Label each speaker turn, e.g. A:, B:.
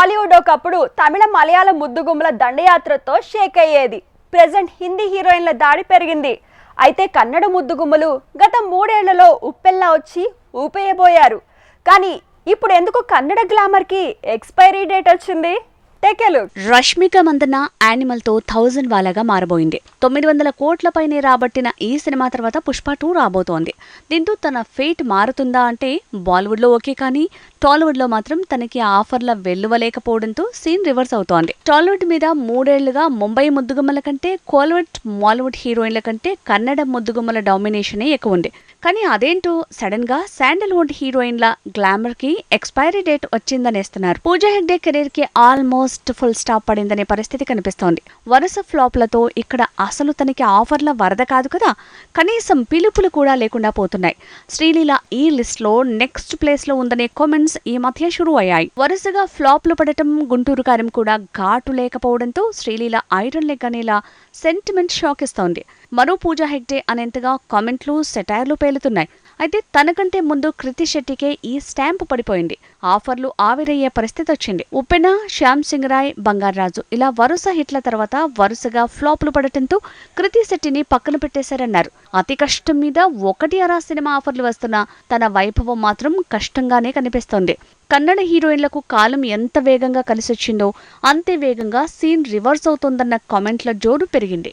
A: టాలీవుడ్ ఒకప్పుడు తమిళ మలయాళ ముద్దుగుమ్మల దండయాత్రతో షేక్ అయ్యేది. ప్రెజెంట్ హిందీ హీరోయిన్ల దాడి పెరిగింది. అయితే కన్నడ ముద్దుగుమ్మలు గత మూడేళ్ళలో ఉప్పెల్లా వచ్చి ఊపేయబోయారు. కానీ ఇప్పుడు ఎందుకు కన్నడ గ్లామర్కి ఎక్స్పైరీ డేట్ వచ్చింది? టెకెలు.
B: రష్మిక మందన్న యానిమల్తో థౌజండ్ వాలాగా మారబోయింది. తొమ్మిది వందల కోట్ల పైనే రాబట్టిన ఈ సినిమా తర్వాత పుష్ప టూ రాబోతోంది. దీంతో తన ఫేట్ మారుతుందా అంటే బాలీవుడ్లో ఓకే కానీ టాలీవుడ్లో మాత్రం తనకి ఆఫర్ల వెల్లువలేకపోవడంతో సీన్ రివర్స్ అవుతోంది. టాలీవుడ్ మీద మూడేళ్ళుగా ముంబై ముద్దుగుమ్మల కంటే కోలీవుడ్ మాలీవుడ్ హీరోయిన్ల కంటే కన్నడ ముద్దుగుమ్మల డామినేషనే ఎక్కువ ఉంది. కానీ అదేంటో సడన్గా శాండల్వుడ్ హీరోయిన్ల గ్లామర్కి ఎక్స్పైరీ డేట్ వచ్చిందనేస్తున్నారు. పూజా హెగ్డే కెరీర్కి ఆల్మోస్ట్ ఫుల్ స్టాప్ పడిందనే పరిస్థితి కనిపిస్తోంది. వరుస ఫ్లాప్లతో ఇక్కడ అసలు తనకి ఆఫర్ల వరద కాదు కదా కనీసం పిలుపులు కూడా లేకుండా పోతున్నాయి. శ్రీలీల ఈ లిస్ట్లో నెక్స్ట్ ప్లేస్లో ఉందనే కామెంట్స్ ఈ మధ్య షురూ అయ్యాయి. వరుసగా ఫ్లాప్లు పడటం గుంటూరు కారం కూడా ఘాటు లేకపోవడంతో శ్రీలీల ఐరన్ లెగ్ అనేలా సెంటిమెంట్ షాక్ ఇస్తోంది. మరో పూజా హెగ్డే అనేంతగా కామెంట్లు సెటైర్లు వెళుతున్నాయి అయితే తనకంటే ముందు కృతి శెట్టికే ఈ స్టాంప్ పడిపోయింది. ఆఫర్లు ఆవిరయ్యే పరిస్థితి వచ్చింది ఉప్పెన శ్యామ్ సింగ్ రాయ్ బంగారాజు ఇలా వరుస హిట్ల తర్వాత వరుసగా ఫ్లాప్లు పడటంతో కృతి శెట్టిని పక్కన పెట్టేశారన్నారు. అతి కష్టం మీద ఒకటి అరా సినిమా ఆఫర్లు వస్తున్నా తన వైభవం మాత్రం కష్టంగానే కనిపిస్తోంది. కన్నడ హీరోయిన్లకు కాలం ఎంత వేగంగా కలిసొచ్చిందో అంతే వేగంగా సీన్ రివర్స్ అవుతోందన్న కామెంట్ల జోరు పెరిగింది.